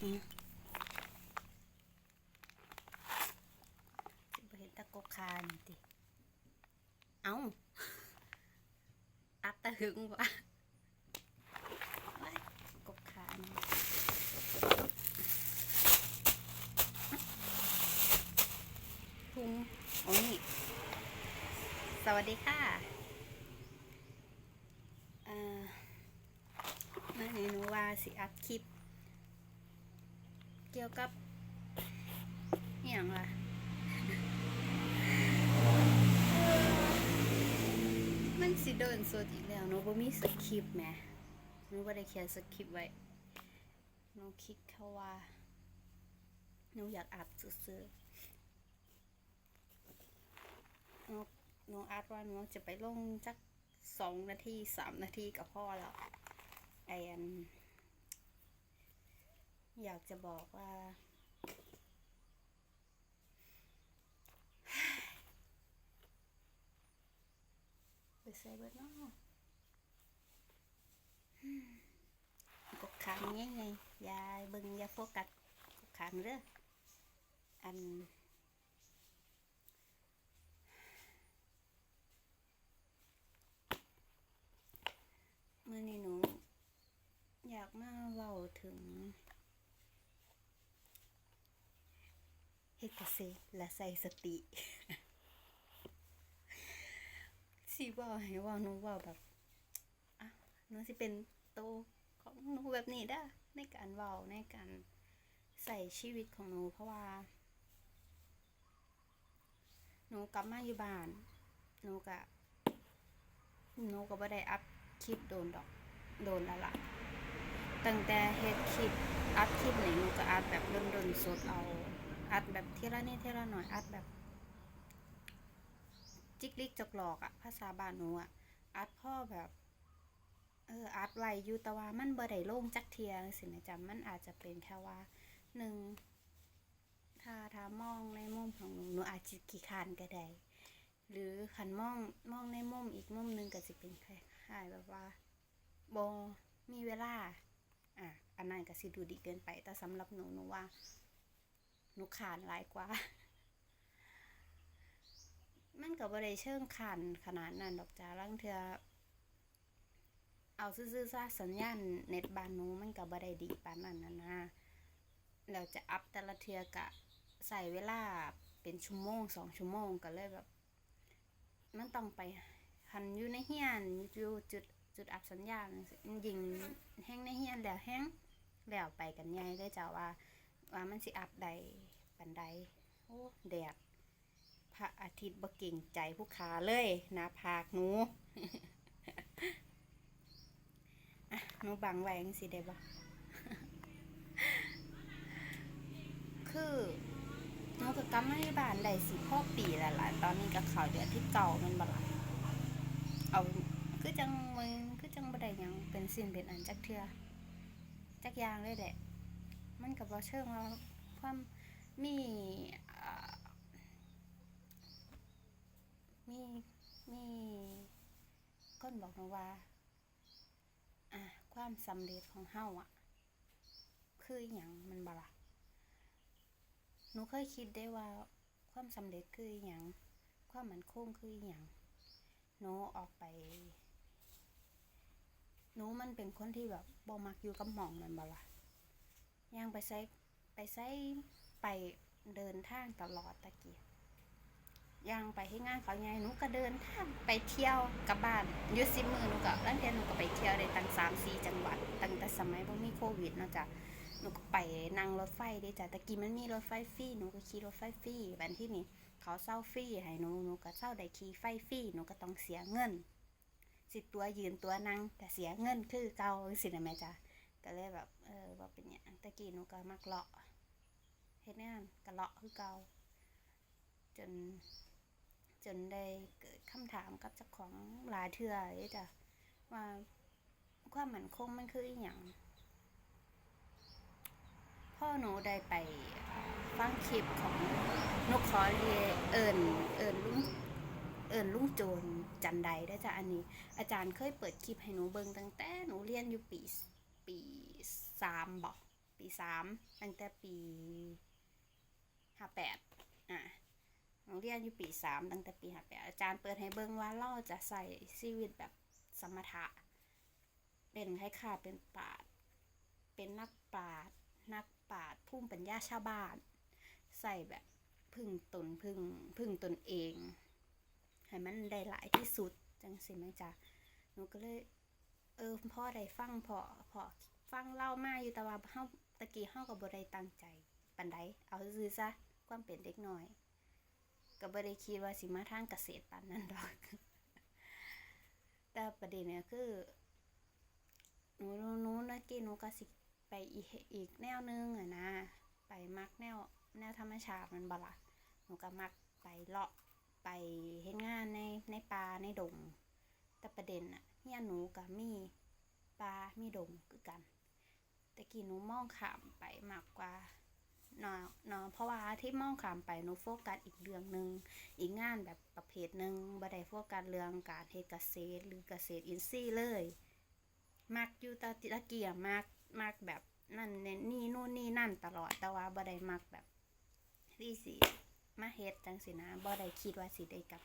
อืมสิบเห็นตะกกคานติเอาอัดตะหึงวะกกคานพุงโอ้นี่ สวัสดีค่ะเอ่อมาในหนูว่าสิอัดคลิป กี่ยวกับอหย่างล่ะมันสิเดินสดอีกแล้วหนูบ่มีสคริปต์แหมหนูบ่ได้เขียนสคริปต์ไว้หนูคิดแค่ว่าหนูอยากอัดซื่อๆหนูหนูอัดว่าหนูจะไปลงจักสองนาทีสามนาทีกับพ่อแล้วไออัน อยากจะบอกว่า ไปใส่เบิดเนอืมกดขังไงไงยาเบิงยาโฟกัสกดขังเด้ออันเมื่อนี้หนู อยากมาเว้าถึง เฮ็ดเกษตรและใส่สติสิว่าให้ว่าหนูเว่าแบบอะหนูสิเป็นโตของหนูแบบนี้ได้ในการเว้าในการใส่ชีวิตของหนูเพราะว่าหนูกลับมาอยู่บ้านหนูกะหนูก็บ่ได้อัพคลิปโดนดอกโดนแล้วล่ะตั้งแต่เฮ็ดคลิปอัพคลิปนี่หนูก็อัดแบบดนๆสดเอา อัดแบบเทีละนิดเทีละหน่อยอัดแบบ จิกลิกจกหลอกอะภาษาบ้านหนูอะอัดพ่อแบบ เอออัดไว้อยู่แต่ว่ามันบ่ได้ลงจักเทียสินะจ๊ะมันอาจจะเป็นแค่ว่าหนึ่งถ้าถ้ามองในมุมของหนูหนูอาจจะขี้คานก็ได้หรือขันมองมองในมุมอีกมุมหนึงก็จะเป็นคล้ายๆแบบว่าบมีเวลาอะอันนั้นก็สิดูดีเกินไป แต่สำหรับหนูหนูว่า นูขานหลายกว่า มันก็บ่ได้เชิงขันขนาดนั้นดอกจ้าลังเทือเอาซื่อๆซะสัญญาณเน็ตบ้านนูมันก็บ่ได้ดีปานนั้นนะนะแล้วจะอัพแต่ละเทือกะใส่เวลาเป็นชั่วโมงสองชั่วโมงก็เลยแบบ มันต้องไปหันอยู่ในเฮียนอยู่จุดจุดอัพสัญญาณยิงแห้งในเฮียนแล้วแห้งแล้วไปกันใหญ่เลยจ้าว่า ว่ามันสิอัพใด ปันใดโอ้แดดพระอาทิตย์บ่เก่งใจผู้ขาเลยนาผากหนูอะหนูบังไว้จังสิได้บ่คือหนูก็กลัมาที่บานได้สิพ่อปีแล้วล่ะตอนนี้ก็เข้าเดือนที่เก่ามันบ่ล่ะเอาคือจังมึงคือจังบ่ได้ยังเป็นสิ่งเป็นอันจักเทือจักยางเลยแหละมันก็บ่เชิงว่าความ มีมีมีคนบอกหนูว่า อะความสำเร็จของเฮาอะ คืออย่างมันบละหนูเคยคิดได้ว่า ความสำเร็จคืออย่างความมันคงคืออย่างหนูออกไปหนูมันเป็นคนที่แบบบ่มักอยู่กับหมองมันบละย่างไปไซไปไซ ไปเดินทางตลอดตะกี้ย่างไปที่งานเขาใหญ่หนูก็เดินทางไปเที่ยวกับบ้านยุสิบมือหนูก็ตั้งแต่หนูก็ไปเที่ยวได้ตั้งสามสี่จังหวัดตั้งแต่สมัยบ่มีโควิดเนาะจ้ะหนูก็ไปนั่งรถไฟเด้จ้ะตะกี้มันมีรถไฟฟรีหนูก็ขี่รถไฟฟรีบันที่นี่เขาเศร้าฟรีให้หนูหนูก็เศร้าได้ขี่ไฟฟรีหนูก็ต้องเสียเงิน สิตัวยืนตัวนั่งแต่เสียเงินคือเก่าสินะแม่จ้ะก็เลยแบบเออว่าเป็นอย่างตะกี้หนูก็มักเลาะ เฮ็ดแน่นก็เลาะคือเก่าจน จนได้เกิดคำถามกับเจ้าของหลายเทื่อเลยจ้ะว่าความมั่นคงมันคืออหย่างพ่อหนูได้ไปฟังคลิปของนกขอเรียเอิญเอิญลุงเอิญลุงโจรจันใดได้จ้ะอันนี้ อาจารย์เคยเปิดคลิปให้หนูเบิ่งตั้งแต่หนูเรียนอยู่ปีปีสามบอกปปีสามตั้งแต่ปี ห้าแปดอะหนูเรียนอยู่ปีสามตั้งแต่ปีห้าแปดอาจารย์เปิดให้เบิ่งว่าเราจะใส่ชีวิตแบบสมถะ เป็นคล้ายๆเป็นปราดเป็นนักปราดนักปราดภูมิปัญญาชาวบ้าน ใส่แบบพึ่งตนพึ่งพึ่งตนเอง ให้มันได้หลายที่สุดจังสิแม่จ๊ะหนูก็เลยเออพ่อได้ฟังพอพอฟังเล่ามาอยู่แต่ว่าเฮาตะกี้เฮาก็บ่ได้ตั้งใจปานใดเอาซื่อซะ ความเป็นเด็กน้อยก็บ่ได้คิดว่าสิมาทางเกษตรปานนั้นดอก แต่ประเด็นเนี่ยคือหนูหนูหนูนะกี้หนูก็สิไปอีกอีกแนวนึงอะนะ ไปมักแนวแนวธรรมชาติมันบละหนูก็มักไปเลาะไปเฮ็ดงานในในป่าในดง แต่ประเด็นอะเฮียหนูกับมีป่ามีดงคือกัน แต่กี้หนูมองขามไปมากกว่า เนาะเนาะเพราะว่าที่มองขามไปหนูโฟกัสอีกเรื่องหนึ่งอีกงานแบบประเภทหนึ่งบ่ได้โฟกัสเรื่องการเฮ็ดเกษตร หรือเกษตรอินทรีย์เลยมักอยู่ตะตะเกียมักมักแบบนั่นเนี่ยนี่นู่นนี่นั่นตลอดแต่ว่าบ่ได้มักแบบที่สิมาเฮ็ดจังสินะบ่ได้คิดว่าสิได้กลับ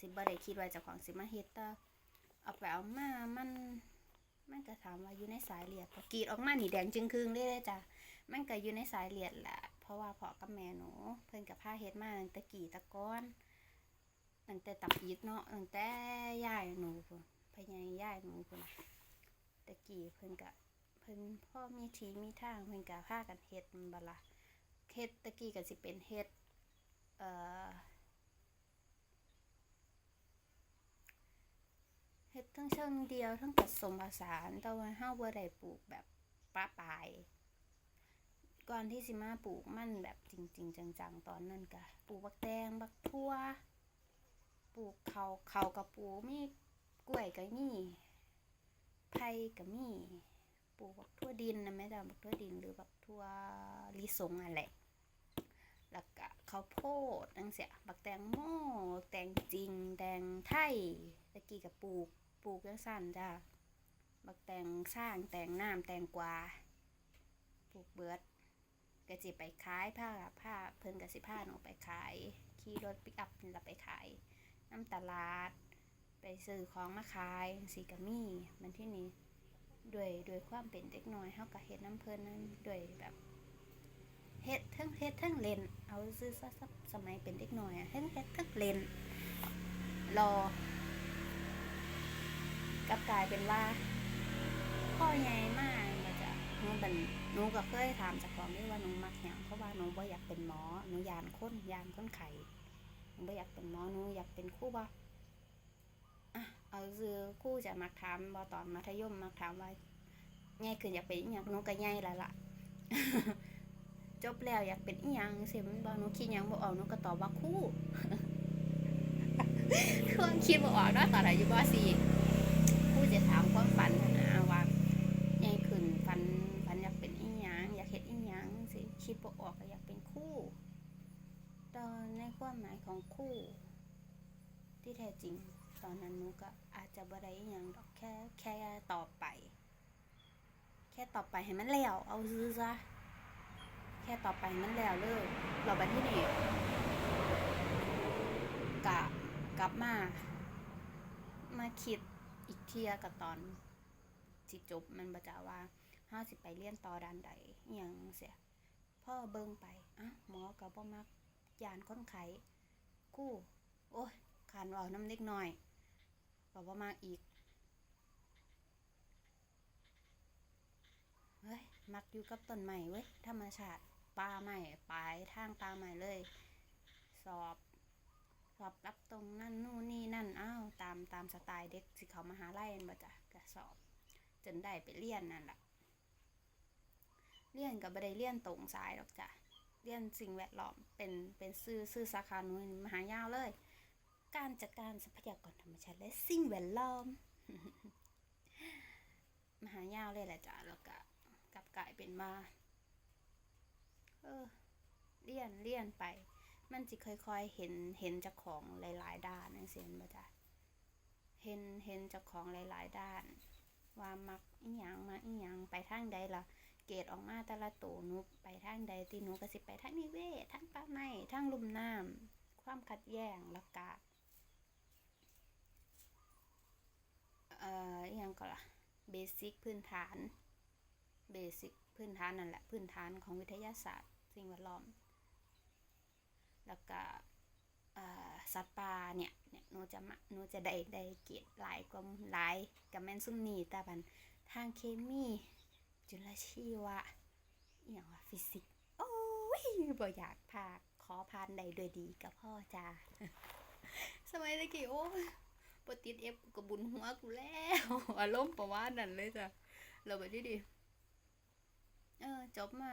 สิบ่ได้คิดว่าเจ้าของสิมาเฮ็ดแต่เอาไปเอามามันมันก็ถามว่าอยู่ในสายเลือดกรีดออกมานี่แดงจึงครึ่งเลยเด้อจ้ะ มันก็อยู่ในสายเลือดแหละเพราะว่าพ่อกับแม่หนู เพิ่นกับพาเฮ็ดมาตั้งแต่กี่ตะก้อนตั้งแต่ตับยีดเนาะตั้งแต่ย่ายหนูพุ่นพญาย่ายหนูพุ่นนะตะกี้เพิ่นกะเพิ่นพ่อมีทีมีทางเพิ่นกะพากันเฮ็ดม่นบละเฮ็ดตะกี้ก็สิเป็นเฮ็ดเอ่อเฮ็ดทั้งเชิงเดียวทั้งผสมผสานแต่ว่าเฮาบ่ได้ปลูกแบบป้าปลาย ก่อนที่สิมาปลูกมันแบบจริง ๆ จังๆ ตอนนั้นกะปลูกบักแตงบักทั่ว ปลูกเขาเขากับปลูกมีกล้วยก็มีไผ่ก็มีปลูกบักทั่วดินนะแม่จ้ะบักทั่วดินหรือบักทั่วลิสงอะแหละแล้วก็ข้าวโพดจังเสียบักแตงโมแตงจริง แตงไทยตะกี้กับปลูกปลูกจังสั้นจ้ะบักแตงสร้างแตงน้ำแตงกวาปลูกเบิด ก็สิไปขายผ้าผ้าเพิ่นก็สิผ้าหนูไปขายขี่รถปิกอัพนี่ละไปขายน้ำตลาด ไปซื้อของมาขายสีกะมีมันที่นี้ด้วยด้วยความเป็นเด็กน้อยเฮาก็เฮ็ดน้ำเพิ่นนั้นด้วยแบบเฮ็ดทั้งเฮ็ดทั้งเลนเอาซื้อซะซะสมัยเป็นเด็กน้อยอะเฮ็ดเฮ็ดทั้งเลนรอกลับกลายเป็นว่าพ่อใหญ่ เป็นหนูก็เคยถามจากของด้วยว่าหนูมักหยังเพราะว่าหนูบ่อยากเป็นหมอหนูยานคนยานคนไข้หนูบ่อยากเป็นหมอหนูอยากเป็นครูบ่อะเอาคือครู่จะมักถามบอตอนมัธยมมักถามว่าใหญ่ขึ้นอยากเป็นอีหยังหนูก็ใหญ่แล้วล่ะ จบแล้วอยากเป็นอีหยังสิมันบ่หนูคิดหยังบ่ออกหนูก็ตอบว่าครู่คือคิดบ่ออกเนาะตอนอายุบ่สี่ครู่จะถามความฝันนะว่าใหญ่ขึ้นฝันฝันอยากเป็นอีหยังอยากเฮ็ดอีหยังสิคิดบ่ออกก็อยากเป็นครู่ตอนใน ความหมายของคู่ ที่แท้จริง ตอนนั้นหนูก็อาจจะบ่ได้อย่างดอกแค่แค่ตอบไป แค่ตอบไปให้มันแล้วเอาซื้อซะแค่ตอบไปให้มันแล้วเลยเราบัดที่นี่กะกลับมามาคิดอีกเทียกับตอนสิจบมันบ่จาว่าเฮาสิบไปเรียนต่อด้านใดอหยังเสียพ่อเบิ่งไปอะหมอก็บ่มัก ยานค้นไข้กู้ โอ้ยขานเว้าน้ำเล็กน้อยก็บ่มากอีก เฮ้ย มักอยู่กับต้นไม้เว้ย ธรรมชาติป่าไม้ปลายทางป่าไม้เลย สอบ สอบรับตรงนั่นนู่นนี่นั่น อ้าว ตามตามสไตล์เด็กสิเขามหาไล่นบ่จ้ะก็สอบ จนได้ไปเรียนนั่นแหละเรียนกับบได้เรียนตรงสายหรอกจ้ะ เรียนสิ่งแวดล้อมเป็นเป็นซื้อซื้อสาขาหนูนี่มหายาวเลย การจัดการทรัพยากรธรรมชาติและสิ่งแวดล้อม มหายาวเลยแหละจ้ะแล้วก็กลับกลายเป็นว่าเออเลี่ยนเลี่ยนไป มันจะค่อยๆ เห็นเห็นจ้าของหลาย ๆ ด้านนั่นเสียนบ่จ้ะเห็นเห็นจ้าของหลาย ๆ ด้าน ว่ามักอีหยังมาอีหยังไปทางใดล่ะ เกรดออกมาแต่ละตัวหนูไปทางใดที่หนูก็สิไปทางนิเวศทางป่าไม้ทางลุ่มน้ำความขัดแย้งแล้วก็เอ่ออหยังก็ล่ะเบสิกพื้นฐานเบสิกพื้นฐานนั่นแหละพื้นฐานของวิทยาศาสตร์ สิ่งแวดล้อม แล้วก็สัตว์ป่าเนี่ยเนี่ยหนูจะมาหนูจะได้ได้เกรดหลายกว่าหลายกับแม่นซุ่มนี้แต่บันทางเคมี จุลชีวะอย่างว่าฟิสิกส์โอ้ยบ่อยากพากขอพานใดโดวยดีกับพ่อจ้าสมัยตะกี้โอ้ยปติดเอฟกับบุญหัวกูแล้วอารมณ์ประมาณนั้นเลยจ้ะเราไปดิดิเออจบมา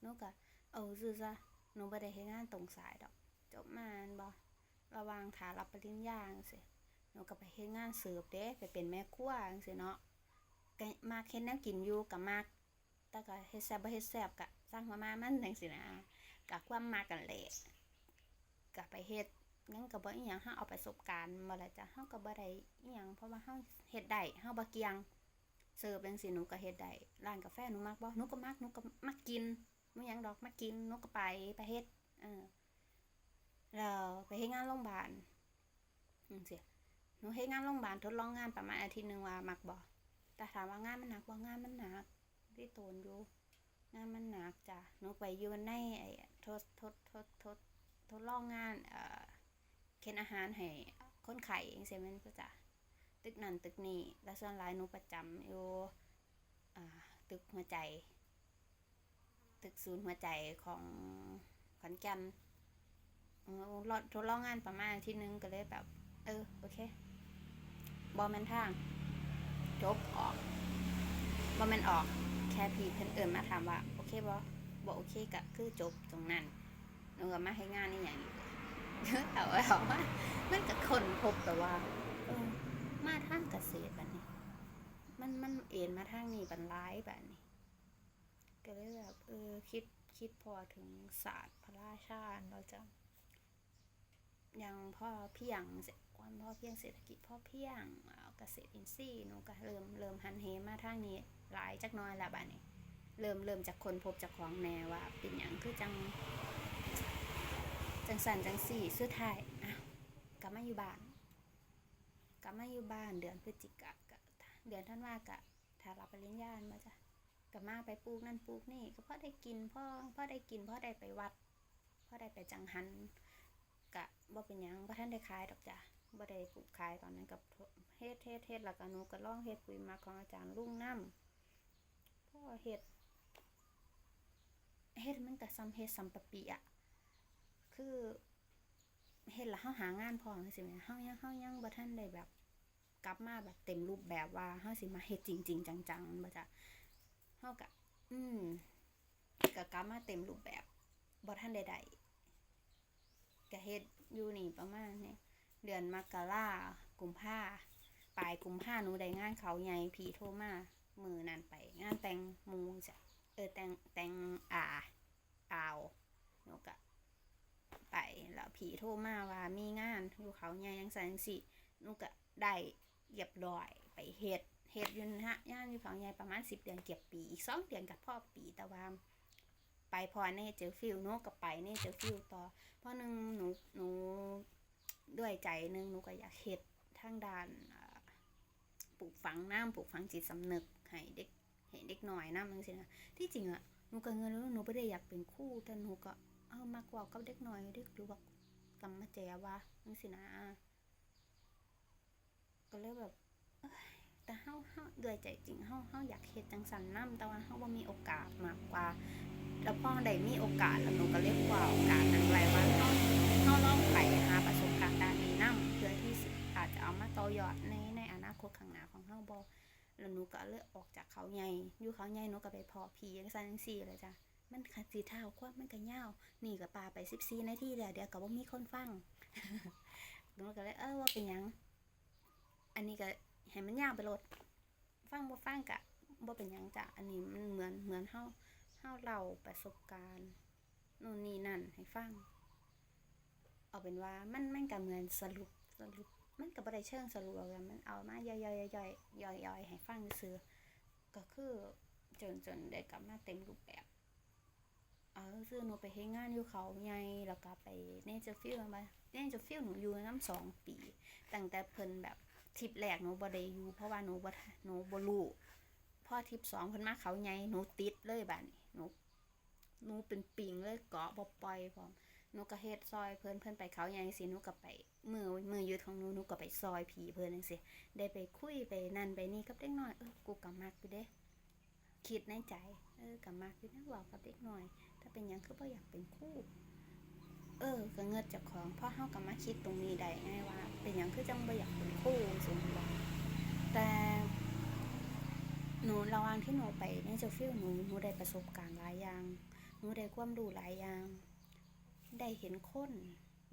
หนูก็เอาซื่อซะหนูบ่ได้เฮ็ดงานตรงสายดอก จบมาอันบ่ระว่างถารับปริญญาจังซี่หนูก็ไปเฮ็ดงานเสิร์ฟเด้ไปเป็นแม่ครัวจังซี่เนาะ ก็มากเฮ็ดแนวกินอยู่กับมากแต่ก็เฮ็ดแซ่บบ่เฮ็ดแซ่บก็สร้างมามามันจังซี่นะก็ความมักกันแหละก็ไปเฮ็ดงั้นก็บ่อีหยังเฮาเอาประสบการณ์มาล้วจ้ะเฮาก็บ่ได้อีหยังเพราะว่าเฮาเฮ็ดได้เฮาบ่เกี่ยงเสิร์ฟจังซี่หนูก็เฮ็ดได้ร้านกาแฟหนูมักบ่หนูก็มักหนูก็มักกินบ่หยังดอกมักกินหนูก็ไปไปเฮ็ดเออแล้วไปเฮ็ดงานโรงบาลจังซี่หนูเฮ็ดงานโรงบาลทดลองงานประมาณอาทิตย์หนึงว่ามักบ่ แต่ถามว่างานมันหนักว่างานมันหนักที่โตนอยู่งานมันหนักจ้ะหนูไปอยู่ในไอ้ทดทดทดทดทดลองงานเอ่อเข็นอาหารให้คนไข้เองเสียมันก็จ้ะตึกนั่นตึกนี้แล้วส่วนหลายหนูประจำอยู่ตึกหัวใจ ตึกศูนย์หัวใจของขอนแก่นเออรอทดลองงานประมาณที่นึงก็เลยแบบ เออ โอเค บอแมนทาง จบออกว่ามันออกแค่พี่เพิ่นเอิญมาถามว่า โอเคบ่บ่โอเคก็คือจบตรงนั้นหนูก็มาให้งานนี่อย่างนี้แต่ว่าเอาว่ามันก็คนพบแต่ว่าเออมาทางเกษตรแบบนี้ มันมันเอ็นมาทางนี้บันร้ายแบบนี้ ก็เลยแบบเออคิดคิดพอถึงศาสตร์พระราชาเราจะยังพ่อเพียงเสร็จความพ่อเพียงเศรษฐกิจพ่อเพียง เกษตรอินทรีย์หนูก็เริ่มเริ่มหันเหมาทางนี้หลายจักน้อยละบ้านี้เริ่มเริ่มจากคนพบจากของแน่ว่า เป็นอย่างคือจัง จังสันจังสี่สุดท้ายอะกลับมาอยู่บ้านกลับมาอยู่บ้านเดือนพฤศจิกากเดือนท่านว่ากะถ้ารับปริญญามาจ้ะกลับมาไปปลูกนั่นปลูกนี่ ก็พ่อได้กินพ่อพ่อได้กินพ่อได้ไปวัดพ่อได้ไปจังหันกะบ่เป็นยังพ่ท่านได้ขายดอกจ้ะ บ่ได้ปลูกขายตอนนั้นกับเฮ็ดเฮ็ดเฮ็ดแล้วก็หนูก็ลองเฮ็ดปุ๋ยมาของอาจารย์ลุงน้ำพ่อเฮ็ดเฮ็ดมันก็ซ้ำเฮ็ดซ้ำปะปีอะคือเฮ็ดแล้วเฮาหางานพอจังซี่แหมเฮายังเฮายังบ่ทันได้แบบ กลับมาแบบเต็มรูปแบบว่าเฮาสิมาเฮ็ดจริง ๆ จังๆบ่จ้ะเฮาก็อืมก็กลับมาเต็มรูปแบบบ่ทันได้ได้ก็เฮ็ดอยู่นี่ประมาณนี่ย เดือนมกรากุมภาปลายกุมภาหนูได้งานเขาใหญ่พี่โทรมามือนันไป งานแต่งมูจ้ะเออแต่งแต่งอาอาวหนูก็ไปแล้วผีโทรมาว่ามีงานอยู่เขาใหญ่ยังสันสิหนูก็ได้เรียบร้อยไปเฮ็ดเฮ็ดอยู่นะฮะย่านอยู่เขาใหญ่ประมาณสิบเดือนเก็บปีอีกสองเดือนกับพ่อปีต่ว่าไปพอในเจอฟิลหนูก็ไปในเจอฟิลต่อเพราะหนึ่งหนูหนู ด้วยใจหนึ่งหนูก็อยากเฮ็ดทางด้านปลูกฝังน้ำปลูกฝังจิตสำนึกให้เด็กให้เด็กหน่อยน้ำนึงสินะที่จริงอะหนูก็เงินแล้วหนูไม่ได้อยากเป็นคู่แต่หนูก็เออมากกว่ากับเด็กหน้อยเด็กหรือว่ากำมาแจว่าจังสินะก็เลยแบบแต่เฮาเฮาด้วยใจจริงเฮาเฮาอยากเฮ็ดจังสันนํแต่ว่าเฮาบ่มีโอกาสมากกว่า แล้วพอได้มีโอกาสแล้วหนูก็เลยคว้าโอกาสนั้นไว้ว่าเฮา เฮาลองไปหาประสบการณ์ด้านนี้นํเพื่อที่อาจจะเอามาต่อยอดในในอนาคตข้างหน้าของเฮาบ่แล้วหนูก็เลยอกออกจากเขาใหญ่อยู่เขาใหญ่หนูก็ไปพอผีจังซั่นจังซี่เลยจ้ะมันขัดสีเท้าควบมันก็ยาวนี่ก็ปลาไปสิบสี่นาทีแล้วเดี๋ยวก็บ่มีคนฟังหนูก็เลยเออว่าเป็นหยังอันนี้ก็ให้มันยาวไปโลดฟังบ่ฟังกะบ่เป็นหยังจ้ะอันนี้มันเหมือนเหมือนเฮาเฮาเล่าประสบการณ์นู่นนี่นั่นให้ฟัง เอาเป็นว่ามันมันก็เหมือนสรุปสรุปมันก็บ่ได้เชิงสรุปหรอกอะมันเอามาย่อยๆๆๆย่อยๆให้ฟังซื่อก็คือจนจนได้กลับมาเต็มรูปแบบเอาซื้อหนูไปเฮ็ดงานอยู่เขาใหญ่แล้วก็ไปเนเจอร์ฟิลมาเนเจอร์ฟิลหนูอยู่น้ำสองปีตั้งแต่เพิ่นแบบทริปแรกหนูบ่ได้อยู่เพราะว่าหนูบ่หนูบ่รู้พอทริปสองเพิ่นมาเขาใหญ่หนูติดเลยบัดนี้หนูหนูเป็นปิงเลยเกาะบ่ปล่อยพร้อม หนูก็เฮ็ดซอยเพิ่นเพิ่นไปเขาใหญ่สิหนูก็ไปมือมือยู่ของหนูหนูก็ไปซอยผีเพิ่นจังซี่ได้ไปคุยไปนั่นไปนี่กับเด็กน้อยเออกูก็มักอยู่เด้คิดในใจ เออกับมากอยู่นะเว่ากับเด็กน่อย ถ้าเป็นหยังคือบ่อยากเป็นครู่เออก็เงิดจากของพราะเฮากับมาคิดตรงนี้ได้ไงว่า เป็นหยังคือจังบ่อยากเป็นครู่สิบ่แต่หนูระหว่างที่หนูไปในเจอฟิลหนูหนูได้ประสบการณ์หลายอย่างหนูได้ความรู้หลายอย่าง ได้เห็นคน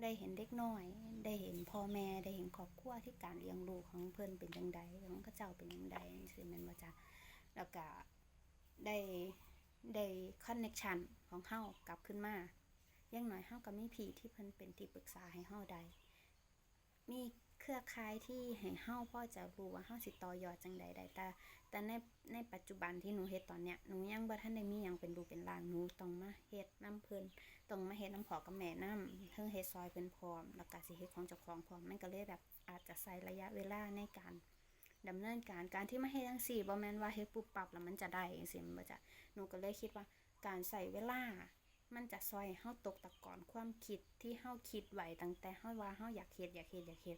ได้เห็นเด็กน้อย ได้เห็นพ่อแม่ได้เห็นครอบครัวที่การเลี้ยงลูกของเพื่อนเป็นจังใดของข้าเจ้าเป็นจังใดจังซี่แม่นบ่จ๊ะแล้วก็ได้ได้คอนเน็ชันของเฮากลับขึ้นมาอย่างน้อยเฮาก็มีพี่ที่เพิ่นเป็นที่ปรึกษาให้เฮาได้มี รือข่ายที่ให้เฮาพ่อจะรู้ว่าเฮาสิต่อยอดจังใดได้แต่แต่ในในปัจจุบันที่หนูเฮ็ดตอนเนี้ยหนูยังบ่ทันได้มีหยังเป็นรูปเป็นร่างหนูต้องมาเฮ็ดนำเพิ่นต้องมาเฮ็ดนำพ่อกับแม่นํเทิงเฮ็ดซอยเพิ่นพร้อมแล้วก็สิเฮ็ดของเจ้าของพร้อมมันก็เลยแบบอาจจะใช้ระยะเวลาในการดำเนินการการที่มาเฮ็ดจังซี่บ่แม่นว่าเฮ็ดปุ๊บปั๊บแล้วมันจะได้จังซี่มันบ่จะหนูก็เลยคิดว่าการใส่เวลามันจะซอยเฮาตกตะกอนความคิดที่เฮาคิดไว้ตั้งแต่เฮาว่าเฮาอยากเฮ็ดอยากเฮ็ดอยากเฮ็ด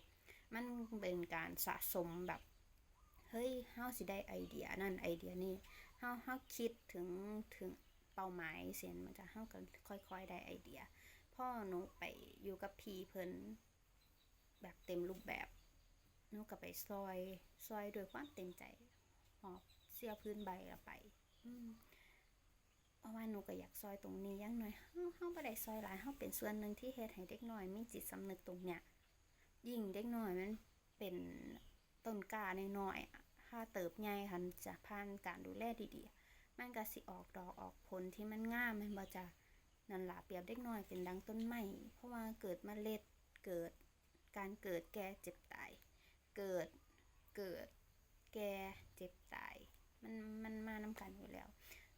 มันเป็นการสะสมแบบเฮ้ยเฮาสิได้ไอเดียนั่นไอเดียนี่เฮาเฮาคิดถึงถึงเป้าหมายเสียนมันจะเฮาก็ค่อย ๆ ได้ไอเดีย พ่อหนูไปอยู่กับพี่เพิ่นแบบเต็มรูปแบบหนูก็ไปซอยซอยด้วยความเต็มใจหอบเสื้อพื้นใบละไป อืมเพราะว่าหนูก็อยากซอยตรงนี้ยังหน่อยเฮาเฮาบ่ได้ซอยหลายเฮาเป็นส่วนหนึ่งที่เฮ็ดให้เด็กน้อยมีจิตสำนึกตรงเนี้ย ยิ่งเด็กน้อยมันเป็นต้นกล้าน้อยถ้าเติบใหญ่คันจะผ่านการดูแลดีๆ มันก็สิออกดอกออกผลที่มันงามม่นบ่จะนั่นล่ะเปรียบเด็กน้อยเป็นดังต้นไม้เพราะว่าเกิดเมล็ดเกิดการเกิดแก่เจ็บตาย เกิดเกิดแก่เจ็บตาย มันมันมานำกันอยู่แล้ว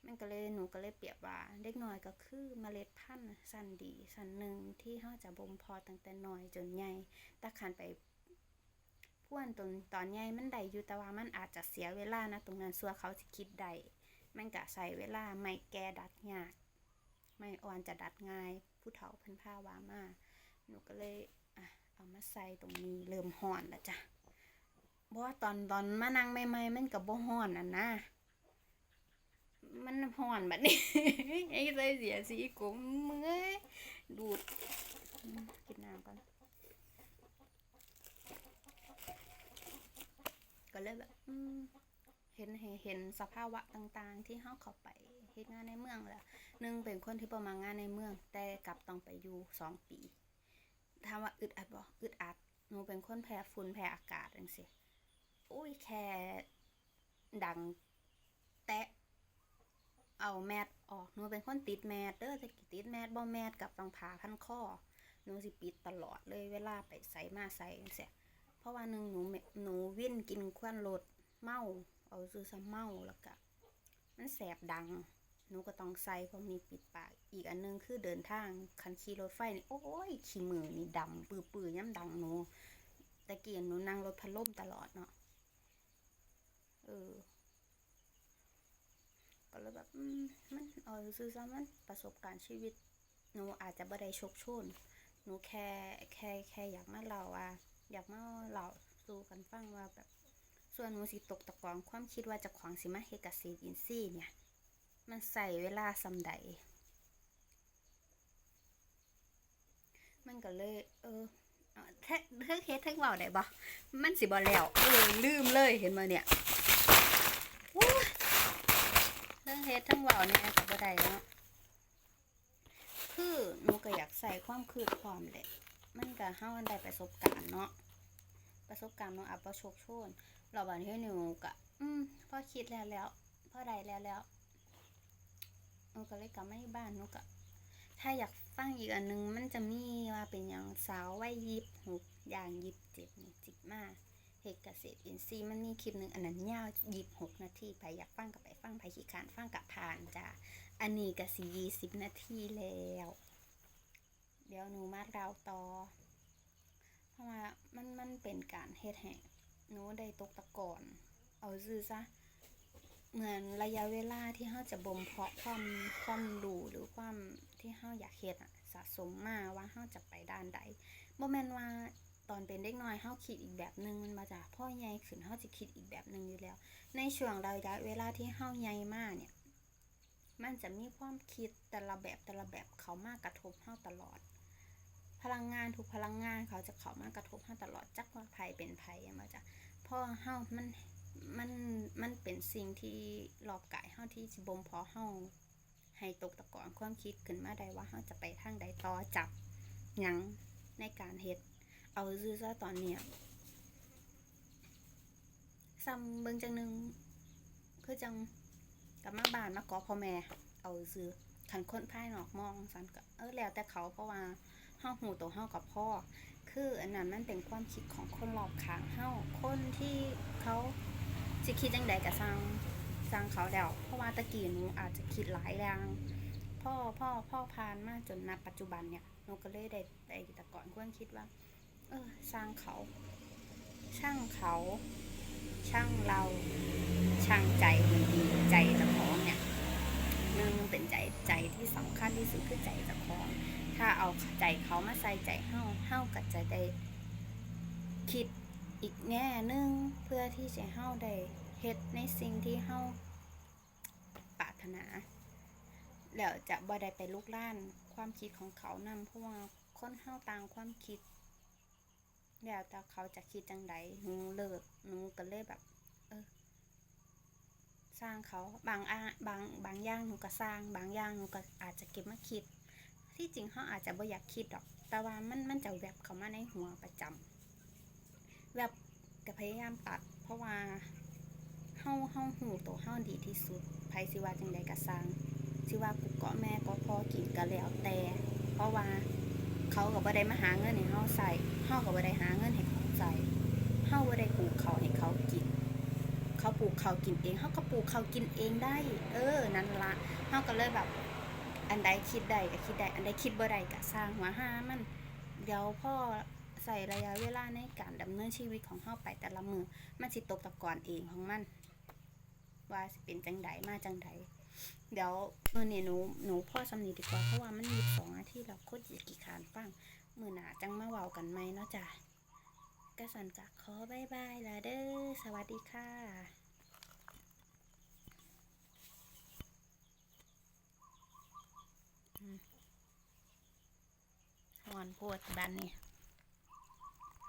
มันก็เลยหนูก็เลยเปรียบว่าเด็กน้อยก็คือเมล็ดพันธุ์สันดีสันหนึ่งที่เขาจะบ่มเพอตั้งแต่น้อยจนใหญ่แต่คันไปพ่วนตอนตอนใหญ่มันได้อยู่แต่ว่ามันอาจจะเสียเวลานะตรงนั้นส่วเขาสิคิดได้มันก็ใส่เวลาไม่แก่ดัดยากไม่อ่อนจะดัดง่ายผู้เฒ่าเพิ่นพาว่ามาหนูก็เลยอะเอามาใส่ตรงนี้เริ่มห่อนแล้วจ้ะเพราะว่าตอนตอนมานั่งใหม่ๆมันกับบ่ฮ้อนอะนะ มันฮ้อนแบบนี้ไอ้ใส่เสียสีกุมมือดูดกินน้ำก่อนก็เลยแบบเห็นเห็นสภาวะต่างๆ ที่เฮาเข้าไปเฮ็ดงานในเมืองแหละหนึ่งเป็นคนที่ประมางานในเมือง แต่กลับต้องไปอยู่สองปีถามว่าอึดอัดบ่อึดอัดหนูเป็นคนแพ้ฝุ่นแพ้อากาศจังซี่อุ้ยแค่ดังแตะ เอาแมสออกหนูเป็นคนติดแมสเด้อแต่ติดแมสบ่แมสกับต้องผ่าพันคอหนูสิปิดตลอดเลยเวลาไปใส่มาใส่จังซี่เพราะว่าหนึ่งหนูเมหนูวิ่นกินควันรถเมาเอาซื้อซะเมาแล้วก็มันแสบดังหนูก็ต้องใส่เพราะมีปิดปาก อีกอันหนึงคือเดินทางคันขี่รถไฟนี่โอ้ยขี้มือนี่ดำปื้อๆย้ำดังหนูตะเกียนหนูนั่งรถพัดลมตลอดเนาะเออ ก็เลยแบบมันเออซื้อซะมันประสบการณ์ชีวิตหนูอาจจะบ่ได้ชคโชนหนูแค่แค่แค่อยากมาเล่าว่า อยากมาเล่าสู่กันฟังว่าแบบส่วนหนูสิตกตะกอนความคิดว่าจะของสิมาเฮ็ดเกษตรอินทรีย์เนี่ย มันใส่เวลาสำใด มันก็เลย เออเอ่อแท้เฮ็ดเฮ็ดทั้งเว้าได้บ่มันสิบ่แล้วเออลืมเลยเห็นบ่เนี่ย โอ้งเฮ็ดทั้งเว้าเนี่ยก็บ่ได้เนาะคือหนูก็อยากใส่ความคืดความแหละมันก็เฮาอันได้ประสบการณ์เนาะประสบการณ์มันอาจบ่โชคโชนเราบัดนี้หนูก็อืมพอคิดแล้วแล้วพอได้แล้วแล้วหนูก็เลยกลับมาที่บ้านหนูก็ถ้าอยากฟังอีกอันหนึงมันจะมีว่าเป็นอย่างสาววัยยิบหกอย่างยิบเจ็ดนี่จิบมาก เฮ็ดเกษตรอินทรีย์มันมีคลิปหนึ่งอันนั้นยาว26นาทีไผอยากฟังก็ไปฟังไผขี้คานฟังกับผ่านจ้ะอันนี้ก็สิ20นาทีแล้ว เดี๋ยวหนูมาเราต่อ เพราะว่ามันมันเป็นการเฮ็ดให้หนูได้ตกตะกอนเอาซื่อซะเหมือนระยะเวลาที่เฮาจะบ่มเพาะความความรู้หรือความที่เฮาอยากเฮ็ดอะสะสมมาว่าเฮาจะไปด้านใดบ่แม่นว่า ตอนเป็นเด็กน้อยเฮาคิดอีกแบบหนึ่งมันมาจากพ่อใหญ่ขึ้นเฮาจะคิดอีกแบบหนึ่งอยู่แล้ว ในช่วงระยะเวลาที่เฮาใหญ่มากเนี่ย มันจะมีความคิดแต่ละแบบแต่ละแบบเขามากกระทบเฮาตลอด พลังงานทุกพลังงานเขาจะเขามากระทบเฮาตลอดจักว่าภัยเป็นภัยมาจ้ะเพราะเฮามันมันมันเป็นสิ่งที่หลอกกายเฮาที่บ่มเพาะเฮาให้ตกตะกอนความคิดขึ้นมาได้ว่าเฮาจะไปทางใดต่อจับยังในการเฮ็ด เอาซื่อซะตอนเนี้ยซ้ำเบิ่งจังหนึ่งคือจังกับมาบ้านมาขอพ่อแม่ เอาซื่อคันคนภายนอกมองซันก็เออแล้วแต่เขาเพราะว่าเฮาหูตัวเฮากับพ่อ คืออันนั้นมันเป็นความคิดของคนรอบข้างเฮาคนที่เขาสิคิดจังใดก็สร้างสร้างเขาแล้ว เพราะว่าตะกี้หนูอาจจะคิดหลายอย่างพ่อพ่อพ่อพานมาจนณปัจจุบันเนี่ยหนูก็เลยได้ได้แต่ก่อนควรคิดว่า เออสร้างเขา ช่างเขา ช่างเรา ช่างใจมันดีใจเจ้าของเนี่ยหนึ่งเป็นใจใจที่สำคัญที่สุดคือใจเจ้าของ ถ้าเอาใจเขามาใส่ใจเฮาเฮาก็จะได้คิดอีกแง่หนึงเพื่อที่จะเฮาได้เฮ็ดในสิ่งที่เฮาปรารถนา แล้วจะบ่ได้ไปลุกล้านความคิดของเขานำเพราะว่าคนเฮาต่างความคิด แล้วแต่เขาจะคิดจังใดหนูเลิกหนูก็เลยแบบ เออ สร้างเขาบางอะบางบางอย่างหนูก็สร้าง บางอย่างหนูก็อาจจะเก็บมาคิด ที่จริงเขาอาจจะบ่อยากคิดหรอก แต่ว่ามันมันจะแวบเข้ามาในหัวประจำแวบก็พยายามตัด เพราะว่าเฮาเฮาหูตัวเฮาดีที่สุดไผสิว่าจังใดก็สร้าง สิว่ากูเกาะแม่ก็พอกินก็แล้วแต่ เพราะว่าเขาก็บ่ได้มาหาเงินให้เฮาใส่เฮาก็บ่ได้หาเงินให้เขาใส่เฮาบ่ได้ปลูกเขาให้เขากิน เขาปลูกเขากินเองเฮาก็ปลูกเขากินเองได้ เออ นั่นละเฮาก็เลยแบบ อันใดคิดได้ก็คิดได้ อันใดคิดบ่ได้ก็สร้างหัวห้ามันเดี๋ยวพ่อใส่ระยะเวลาในการดำเนินชีวิตของเฮาไปแต่ละมือมันสิตกตะกอนเองของมัน ว่าสิเป็นจังใดมาจังใด เดี๋ยวเมื่อนี้หนูหนูพ่อสำนีดีกว่าเพราะว่ามันมีสองนาทีแล้วโคตรสิกี่ขานฟังมือหนาจังมาเว้ากันไหมเนาะจ้ะกระสันกะขอบายบายละเด้อสวัสดีค่ะฮอนโพดบันนี่